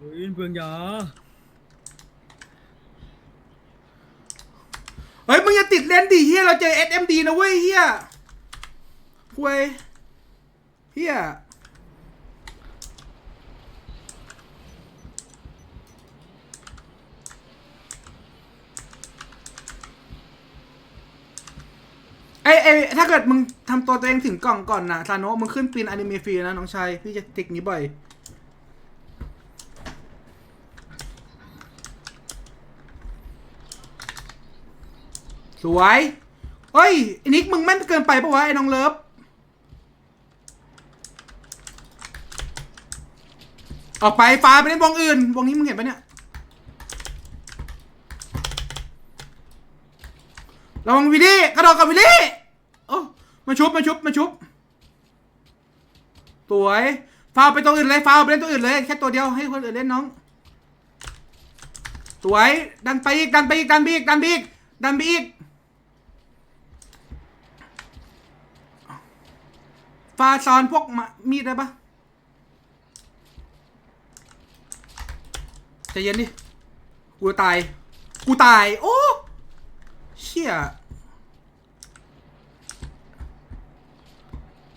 เฮ้ยเพื่อนยาเฮ้ย มึงอย่าติดเลนส์ดิเฮียเราเจอ SMD นะเว้ยเฮียห่วยเฮียไอ้ไอ้ถ้าเกิดมึงทำตัวตัวเองถึงกล่องก่อนนะซานโนะมึงขึ้นปีนอนิเมะฟรีนะน้องชายพี่จะติกนี้บ่อย สวยเฮ้ยไอ้นิกมึงแม่นเกินไปปะวะไอ้น้องเลิฟออกไปฟ้าไปเล่นวงอื่นวงนี้มึงเห็นปะเนี่ยระวังวิลลี่กระโดดกับวิลลี่โอ้มาชุบมาชุบมาชุบสวยฟาวไปตัวอื่นเลยฟาวไปเล่นตัวอื่นเลยแค่ตัวเดียวให้คนอื่นเล่นน้องสวยดันไปอีกดันไปอีกดันไปอีกดันไปอีกดันไปอีก ฟาซอนพวกม,มีดได้ปะใจเย็นดิ กูตาย กูตาย โอ้ เชี่ย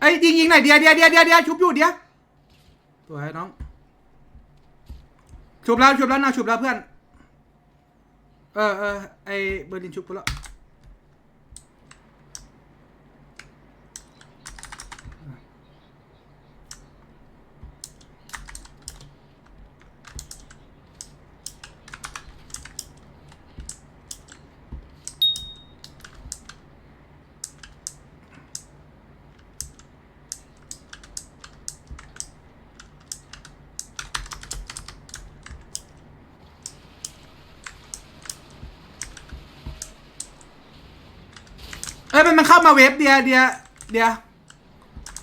ไอ้ยยิงยิงหน่อยเดียเดียเดียเดียเดียชุบอยู่เดียตัวไอ้น้อง ชุบแล้วชุบแล้วนะชุบแล้วเพื่อน เออเออไอเบอร์ลินชุบไปแล้ว มามาเว็บเดียเดียเดีย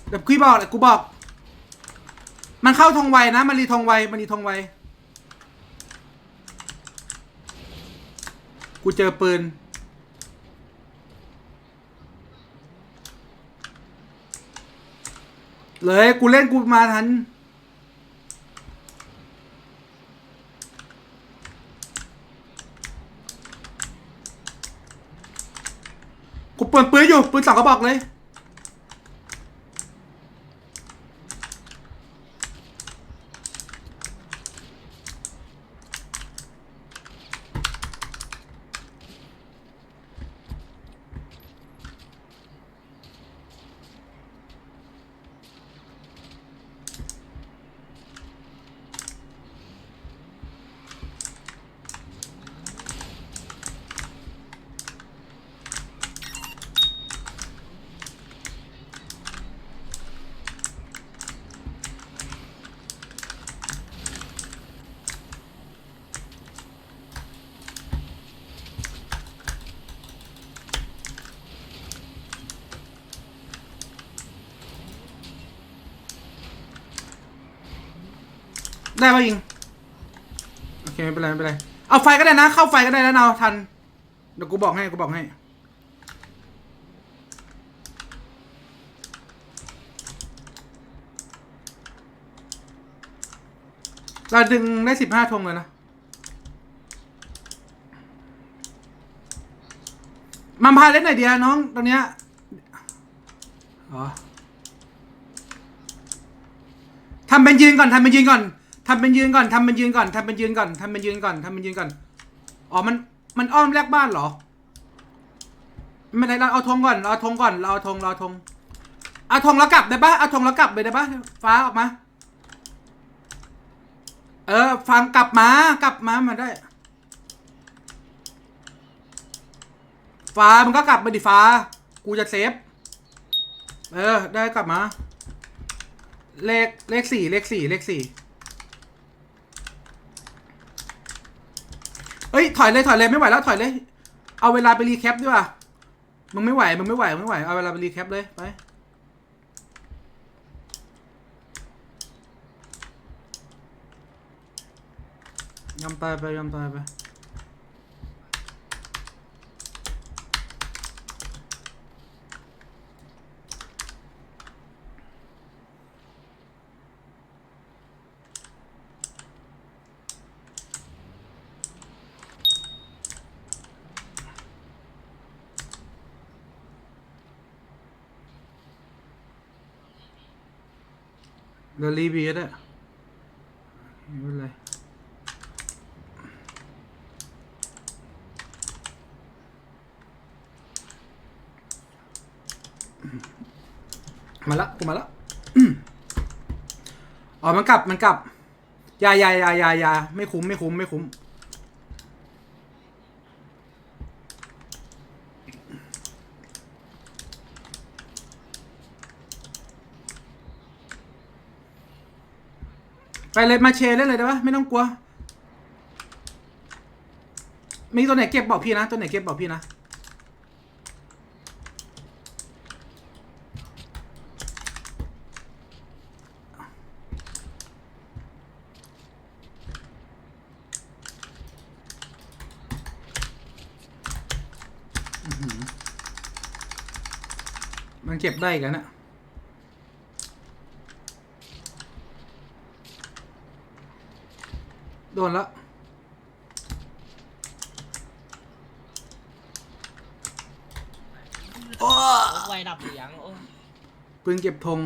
เดี๋ยวกูบอกเดี๋ยวกูบอก มันเข้าทองไวนะ มันรีทองไว มันรีทองไว กูเจอปืน เลยกูเล่นกูมาทัน กูเปิดปืนอยู่ปืนสองกระบอกเลย ได้ป่ะยิง โอเคไม่เป็นไรไม่เป็นไร เอาไฟก็ได้นะ เข้าไฟก็ได้นะเอาทัน เดี๋ยวกูบอกให้กูบอกให้ เราดึงได้สิบห้าธงเลยนะ มัมพาเล่นหน่อยเดียน้องตรงเนี้ยอ๋อทำเป็นยืนก่อนทำเป็นยืนก่อน ทำเป็นยืนก่อนทำเป็นยืนก่อนทำเป็นยืนก่อนทำเป็นยืนก่อนทำเป็นยืนก่อนอ๋อมันมันอ้อมแลกบ้านเหรอไม่ได้เราเอาธงก่อนเราเอาธงก่อนเราเอาธงเราเอาธงเอาธงแล้วกลับได้ปะเอาธงแล้วกลับไปได้ปะฟ้าออกมา เออฟังกลับมากลับมามาได้ ฟ้ามันก็กลับมาดิฟ้า กูจะเซฟเออ ได้กลับมา เลขเลขสี่เลขสี่เลขสี่ ฮ้ยถอยเลยถอยเลยไม่ไหวแล้วถอยเลย เอาเวลาไปรีแคปดีกว่ามึงไม่ไหวมึงไม่ไหวมึงไม่ไหวเอาเวลาไปรีแคปเลยไปยอมตายไปยอมตายไป ดี๋ยวรีบีก็ได้ไม่เป็นไรมาละกูมาละอ๋อ มันกลับ มันกลับ ยายายายายาไม่คุ้ม ไม่คุ้ม ไม่คุ้ม ไปเลยมาเชเล่นเลยได้ปะไม่ต้องกลัว มีตัวไหนเก็บบอกพี่นะ ตัวไหนเก็บบอกพี่นะ มันเก็บได้กันนะ โดนแล้วไวดับเสียงโอ้ปืนเก็บธง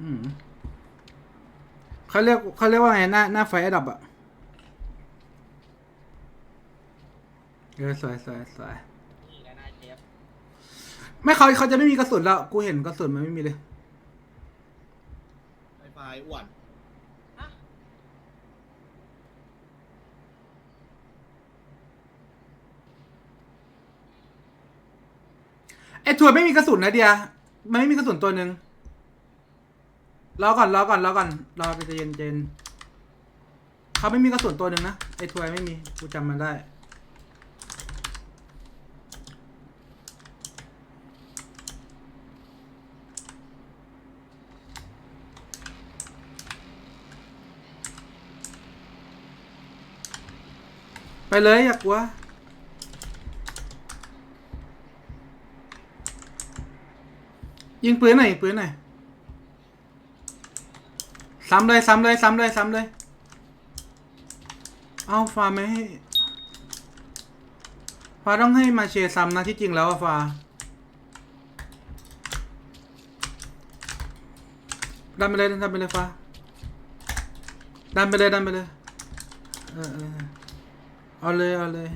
อืมเขาเรียกเขาเรียกว่าไงหน้าหน้าไฟดับอะเออสวยสวยสวยนี่ก็น่าเชฟ ไม่เขาเขาจะไม่มีกระสุนแล้ว กูเห็นกระสุนมันไม่มีเลยไฟไฟอ้วนฮะไอ้ถั่วไม่มีกระสุนนะเดีย มันไม่มีกระสุนตัวหนึ่งรอก่อนรอก่อนรอก่อนรอไปใจเย็นเจนเขาไม่มีกระสุนตัวหนึ่งนะไอ้ถั่วไม่มี กูจำมันได้ ไปเลยอยากลัวยิงปืนหน่อยยิงปืนหน่อยซ้ำเลยซ้ำเลยซ้ำเลยซ้ำเลยเอาฟ้าไม่ให้ฟ้าต้องให้มาเชซ้ำนะที่จริงแล้วอะฟ้าดันไปเลยดันไปเลยฟ้าดันไปเลยดันไปเลยเออ เออเอาเลยเอาเลย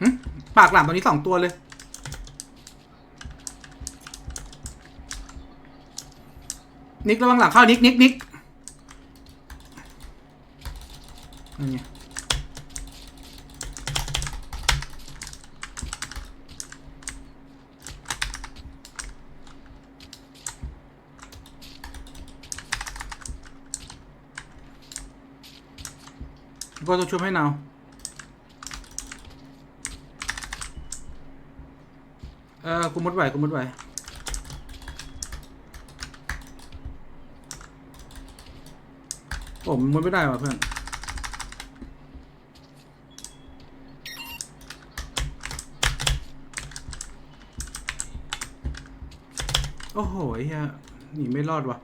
หึ ปากหลามตัวนี้สองตัวเลยนิกระวังหลังเข้านิกนิกนิกนั่นไงก็ต้องช่วยให้หนา เออกูมุดไหวกูมุดไหวผมมุดไม่ได้ว่ะเพื่อนโอ้โหไอ้เฮียหนีไม่รอดว่ะ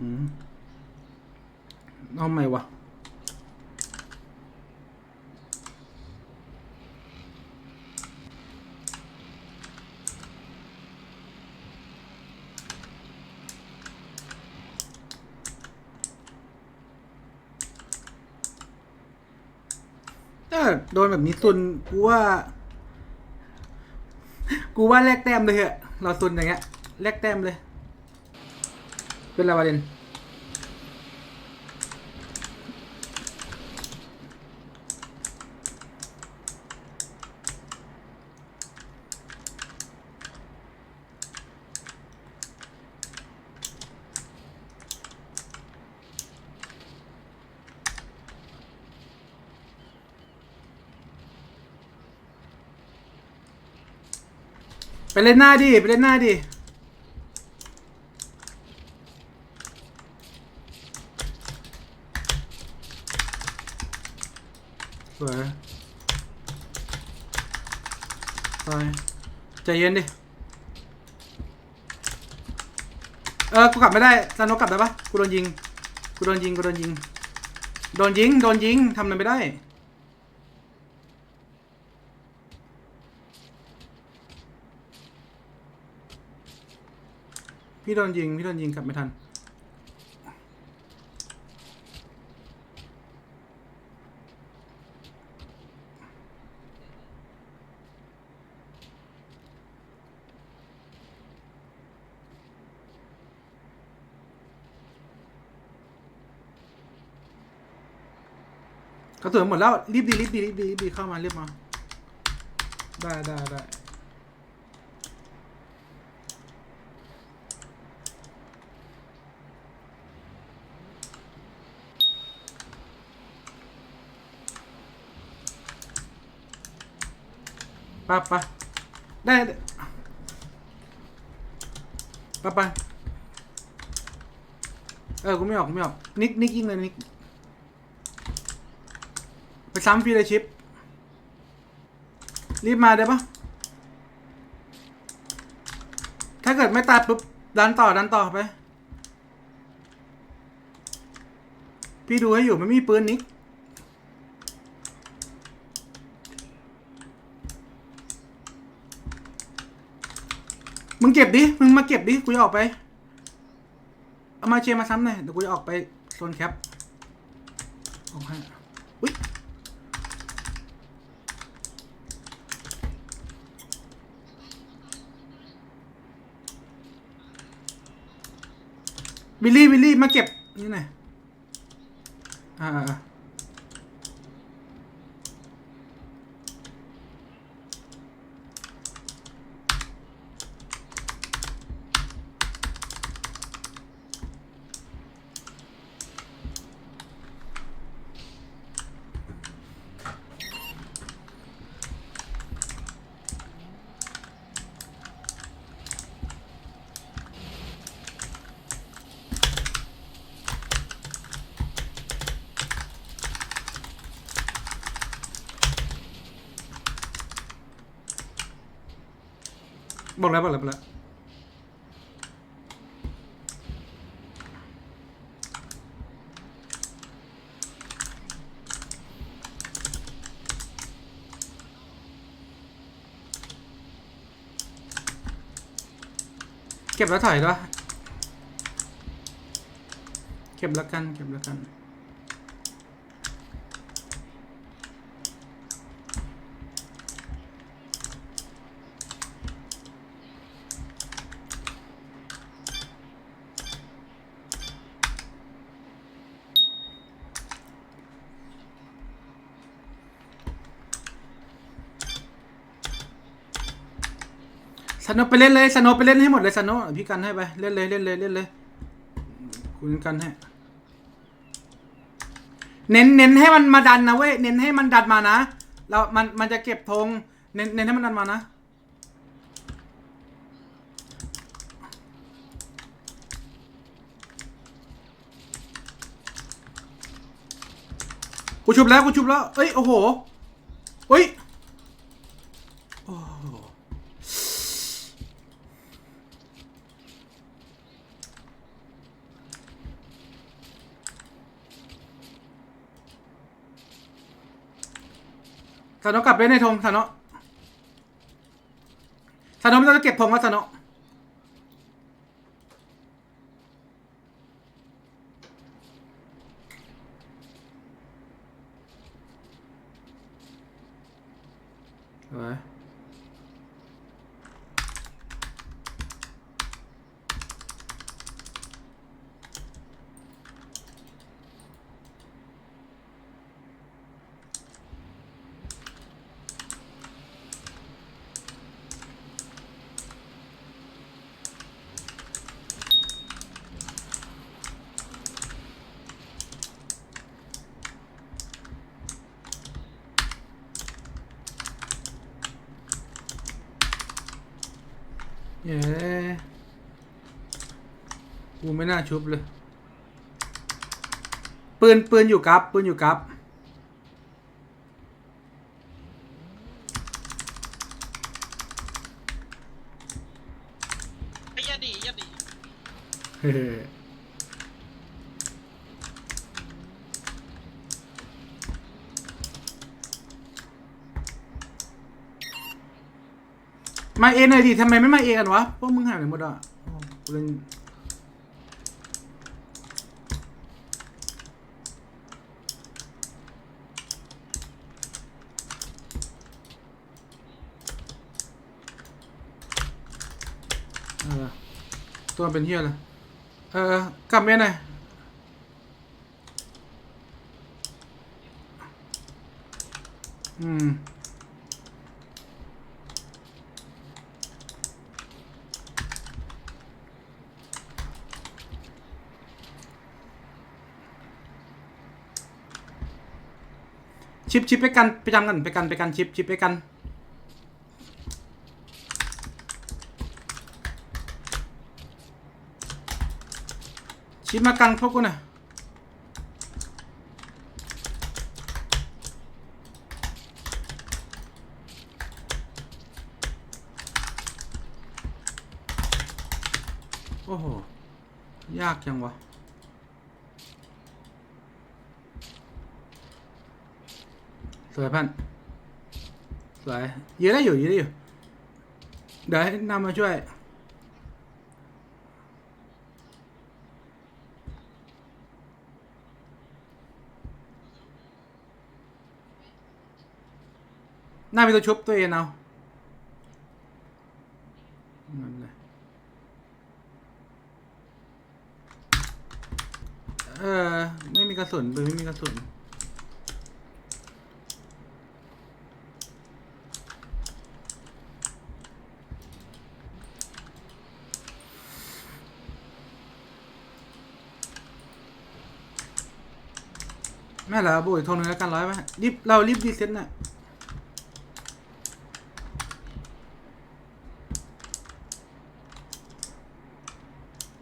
อืม เอาใหม่วะโดนแบบนี้ตุนกูว่า กูว่าแลกแต้มเลยเหอะเราตุนอย่างเงี้ยแลกแต้มเลย เป็นไรวะเดน ไปเล่นหน้าดิ ไปเล่นหน้าดิ สวย ไป ใจเย็นดิ เออ กูกลับไม่ได้ซานโนกลับได้ปะกูโดนยิง กูโดนยิง กูโดนยิง โดนยิง โดนยิง ทำอะไรไม่ได้ พี่โดนยิง พี่โดนยิงกลับไม่ทัน กระสุนหมดแล้ว รีบดี รีบดี รีบดีรีบดีเข้ามาเรียบมา ได้ได้ได้ ปะปะได้ปะปะเออกูไม่ออกกูไม่ออกนิกนิกยิงเลยนิกไปซ้ำฟรีเลยชิป รีบมาได้ปะถ้าเกิดไม่ตัดปุ๊บ ดันต่อ ดันต่อไป พี่ดูให้อยู่ไม่มีปืนนิก งเก็บดิ มึงมาเก็บดิ กูจะออกไป เอามาเชมาซ้ำหน่อย เดี๋ยวกูจะออกไปโซนแคปออกให้อุ้ยบิลลี่บิลลี่มาเก็บนี่หน่อยอ่า บอกแล้วบอกแล้วบอกแล้วเก็บแล้วถอยด้วยเก็บแล้วกัน เก็บแล้วกัน โนไปเล่นเลยสโนไปเล่นให้หมดเลยสโนพี่กันให้ไปเล่นเลยเล่นเลยเล่นเลยคุณกันให้เน้นเน้นให้มันมาดันนะเว้ยเน้นให้มันดันมานะแล้วมันมันจะเก็บธงเน้นเน้นให้มันดันมานะกูชุบแล้วกูชุบแล้วเอ้ยโอ้โหเฮ้ย สานโนกลับเล่นในธงสานโนสานโนไม่ต้องเก็บธงแล้วสานโนสวย เย้กูไม่น่าชุบเลย ปืนปืนอยู่กับ ปืนอยู่กับ ไอ้ยาดียาดี เฮ้ มาเอหน่อยดิทำไมไม่มาเอกันวะพวกมึงหายไปหมดอะกูเล่นเออตัวเป็นเฮียเลยเออกลับเมนหน่อยอืม ชิปชิปไปกันไปจำกันไปกันไปกันชิปชิปไปกันชิปมากันพวกกูน่ยโอ้โห ยากจังวะ สวยพันสวยยืนได้อยู่ยืนได้อยู่ เดี๋ยวให้นำมาช่วย หน้ามีตัวชุบตัวเองเอาเออ ไม่มีกระสุนปืนไม่มีกระสุน แม่เหรอบุยทงนึงแล้วกันร้อยไหมรีบเรารีบดีเซ็ตน่ะ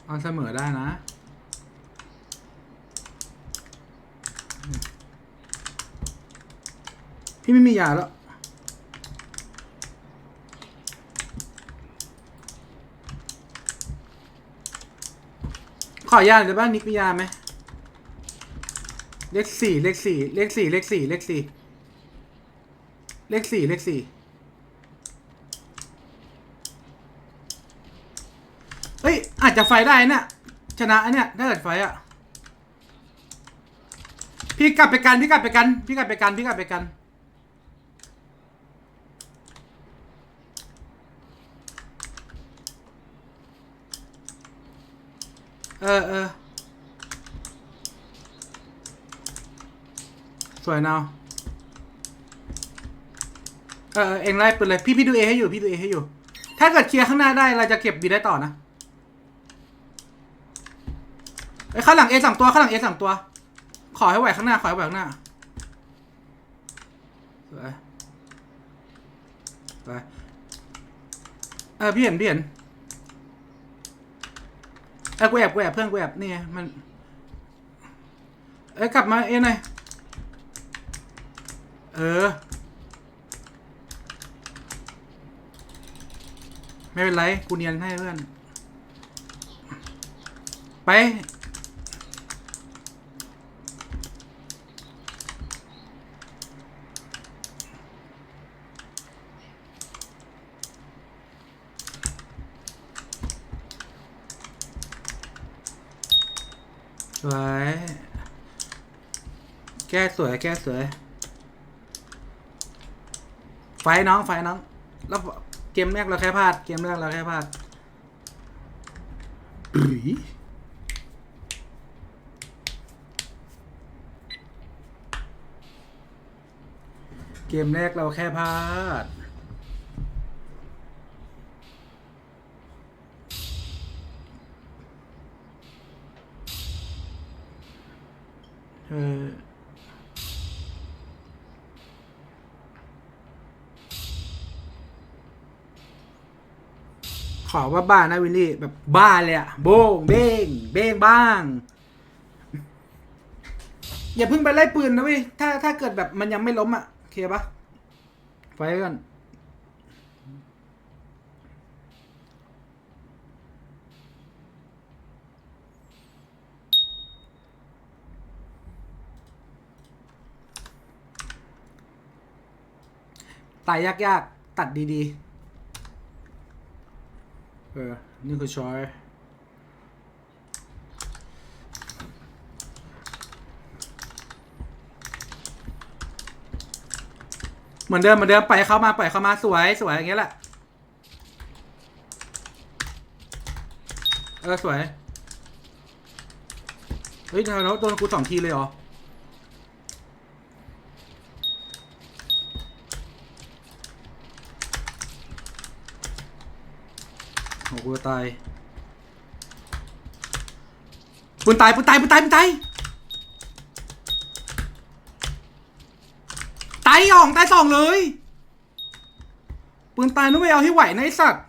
เอาเสมอได้นะพี่ไม่มียาแล้วขอยาหรือบ้านนิกมียาไหม เลขสี่เลขสี่เลขสี่เลขสี่เลขสี่เลขสี่เลขสี่เฮ้ย อาจจะไฟได้เนี่ยชนะอันเนี้ยถ้าเกิดไฟอะ พี่กลับไปกัน พี่กลับไปกัน พี่กลับไปกัน พี่กลับไปกัน เออเออ วยเนาวเออเอองไล่ปืนเลยพี่พี่ดูเอให้อยู่พี่ดูเอให้อยู่ ถ้าเกิดเคลียร์ข้างหน้าได้เราจะเก็บบีได้ต่อนะไอ้ข้างหลังเอสองตัวข้างหลังเอสองตัว ขอให้ไหวข้างหน้าขอให้ไหวข้างหน้าสวยสวยเออพี่เห็นพี่เห็นเออกูแอบกูแอบเพื่อนกูแอบนี่ไงมันเอ้กลับมาเอหน่อย เออ ไม่เป็นไร กูเนียนให้เพื่อน ไป สวย แก้สวย แก้สวย ฟไฟน้องไฟน้อง แล้วเกมแรกเราแค่พลาด เกมแรกเราแค่พลาดหรือเกมแรกเราแค่พลาด เออ ขอว่าบ้านะวิลลี่แบบบ้าเลยอะโบงเบ้งเบ้งบ้าง อย่าเพิ่งไปไล่ปืนนะเว้ยถ้าถ้าเกิดแบบมันยังไม่ล้มอะโอเคปะไว้ก่อนตายยากๆ ตัดดีๆ ออ นี่คือช้อยเหมือนเดิมเหมือนเดิมปล่อยเข้ามาปล่อยเข้ามาสวยสวยอย่างเงี้ยแหละ เออ สวย เฮ้ยแล้วโดนกูสองทีเลยเหรอ กูจะตายปืนตายปืนตายปืนตายปืนตายตายอ่องตายสองเลยปืนตายนู้นไม่เอาให้ไหวนะไอสัตว์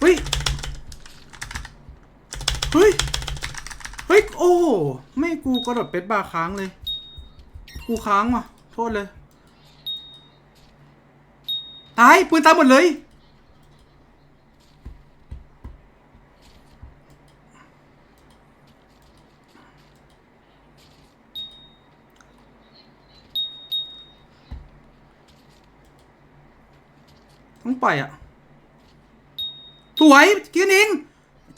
เฮ้ยเฮ้ยเฮ้ยโอ้ไม่กูกระโดดเป็ดบาค้างเลย กูค้างว่ะ โทษเลย ตาย ปืนตายหมดเลย ต้องปล่อยอะ สวยกินเอง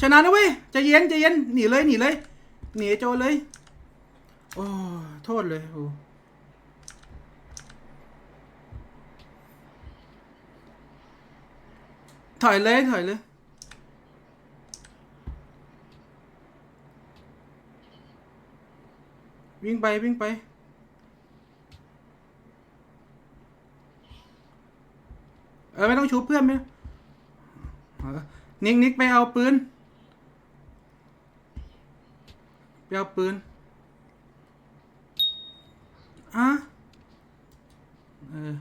ชนะนะเว้ยใจเย็นใจเย็นหนีเลยหนีเลยหนีโจเลย โอ้ โทษเลยโอ้ ถอยเลยถอยเลยวิ่งไปวิ่งไป เออไม่ต้องชูเพื่อนไหมนิกนิกไปเอาปืนไปเอาปืนอะเออ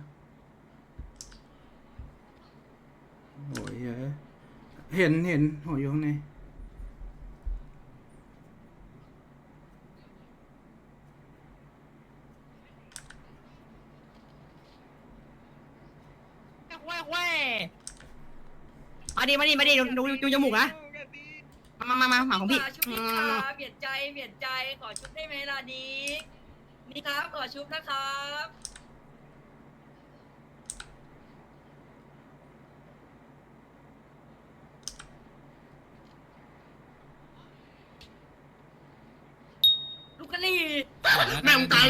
โอ้ยเอ้ย เห็นเห็นโหอยู่ข้างในแว่แว่มาดิมาดิมาดิดูดูดูจมูกนะมามามาหาของพี่ชุบนี่ครับเปลี่ยนใจเปลี่ยนใจขอชุบได้ไหมล่ะดีนี่ครับขอชุบนะครับ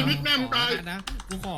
ลูกกะลี่แม่งตายนิกแม่งตายนะกูขอ